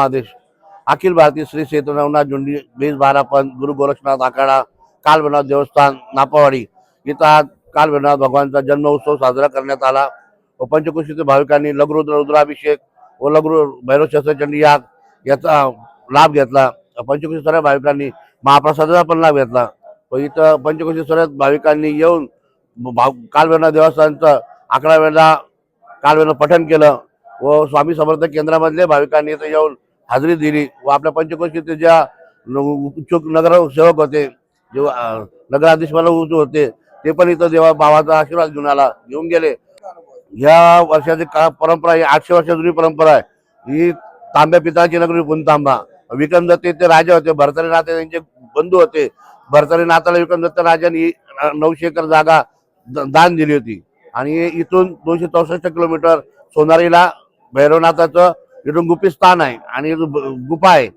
आदेश. अखिल भारतीय श्री क्षेत्र नवनाथ झुंडी बारा पंथ गुरु गोरक्षनाथ आखाडा कालभैरनाथ देवस्थान नापावाडी. इथं आज कालभैरनाथ भगवानचा जन्म उत्सव साजरा करण्यात आला. व पंचकृषीतील भाविकांनी लघुरुद्र रुद्राभिषेक व लघु भैरव शस्त्रचंडी याग याचा लाभ घेतला. पंचकृषी सर्व भाविकांनी महाप्रसादाचा पण लाभ घेतला. व इथं पंचकृषी सर्व भाविकांनी येऊन भाव कालभैरनाथ देवस्थानचं अकरा वेळेला कालभैरव पठण केलं. व स्वामी समर्थ केंद्रामधले भाविकांनी इथं येऊन हजेरी दिली. व आपल्या पंचकोशीचे ज्या इच्छुक नगरसेवक होते जे नगराधीश मला होते ते पण इथं देवा भावाचा आशीर्वाद घेऊन आला घेऊन गेले. ह्या वर्षाची का परंपरा ही आठशे वर्षा जुनी परंपरा आहे. ही तांब्या पितळाची नगरी पुनतांबा विक्रम दत्त ते राजा होते. भरतरी नाते त्यांचे बंधू होते. भरतरी नाताला विक्रम दत्त राजांनी नऊशे एकर जागा दान दिली होती. आणि इथून दोनशे चौसष्ट किलोमीटर सोनारीला भैरवनाथाचं इथून गुपी स्थान आहे आणि इथून गुफा आहे.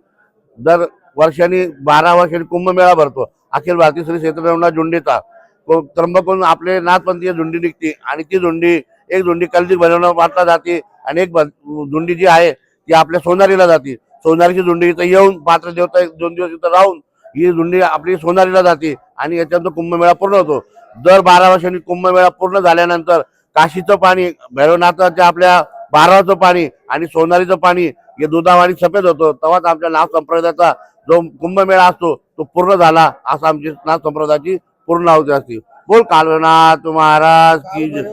दर वर्षांनी बारा वर्षांनी कुंभमेळा भरतो. अखिल भारतीय श्री क्षेत्र झुंडीचा. त्र्यंबकून आपले नाथपंथीय झुंडी निघते आणि ती झुंडी एक झुंडी कलजी बनवणं मारता जाते आणि एक झुंडी जी आहे ती आपल्या सोनारीला जाते. सोनारीची झुंडी इथं येऊन पात्र देवता एक दोन दिवस इथं राहून ही झुंडी आपली सोनारीला जाते आणि याच्यानंतर कुंभमेळा पूर्ण होतो. दर बारा वर्षांनी कुंभमेळा पूर्ण झाल्यानंतर काशीचं पाणी भैरवनाथाच्या आपल्या बाराचं पाणी आणि सोनारीचं पाणी हे दुधावाणी सफेद होतो. तेव्हाच आमच्या नाथ संप्रदायाचा जो कुंभमेळा असतो तो पूर्ण झाला. असं आमची नाथ संप्रदायाची पूर्ण आवती असते. बोल काल महाराज की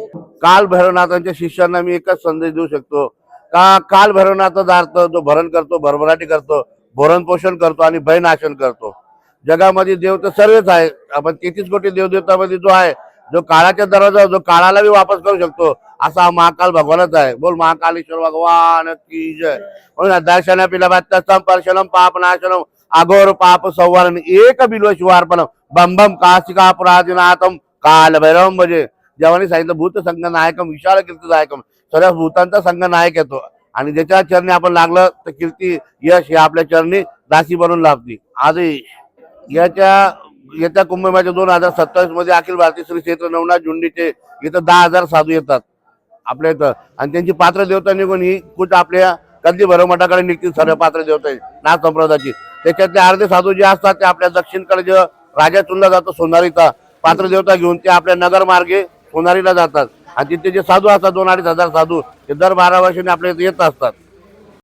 काल भैरवनाथांच्या शिष्यांना मी एकच संदेश देऊ शकतो. का काल भैरवनाथाचा अर्थ जो भरण करतो भरभराटी करतो भरण पोषण करतो आणि भयनाशन करतो. जगामध्ये देव तर सर्वच आहे. आपण तेहतीस कोटी देवदेवतामध्ये जो आहे जो काळाच्या दरवाजा जो काळाला बी वापस करू शकतो. असा महाकाल भगवानच आहे. बोल महाकालेश्वर भगवान की जय. म्हणून दर्शन पिलभत्तम परशनम पाप अघोर पाप संवरण एक बिलो शिवार्पण बंबम काशिका अपराधीनाथम काल भैरव म्हणजे जेव्हा सांगितलं भूत संघ नायकम विशाल कीर्तीदायकम सर्व भूतांचा संघ नायक येतो. आणि ज्याच्या चरणी आपण लागलं तर कीर्ती यश हे आपल्या चरणी दासी बनून लाभली आधी याच्या येत्या कुंभमेळ्याच्या दोन हजार सत्तावीसमध्ये अखिल भारतीय श्री क्षेत्र नवनाथ झुंडीचे इथं दहा हजार साधू येतात. आपल्या इथं. आणि त्यांची पात्र देवता निघून ही कुठं आपल्या कधी भरमठाकडे निघतील सर्व पात्र देवता नाथ संप्रदायाची. त्याच्यातले अर्धे साधू जे असतात ते आपल्या दक्षिणकडे जे राजा चुनला जातो सोनारीचा पात्र देवता घेऊन ते आपल्या नगर मार्गे सोनारीला जातात. आणि तिथे जे साधू असतात दोन अडीच हजार साधू ते दर बारा वर्षांनी आपल्या इथे येत असतात.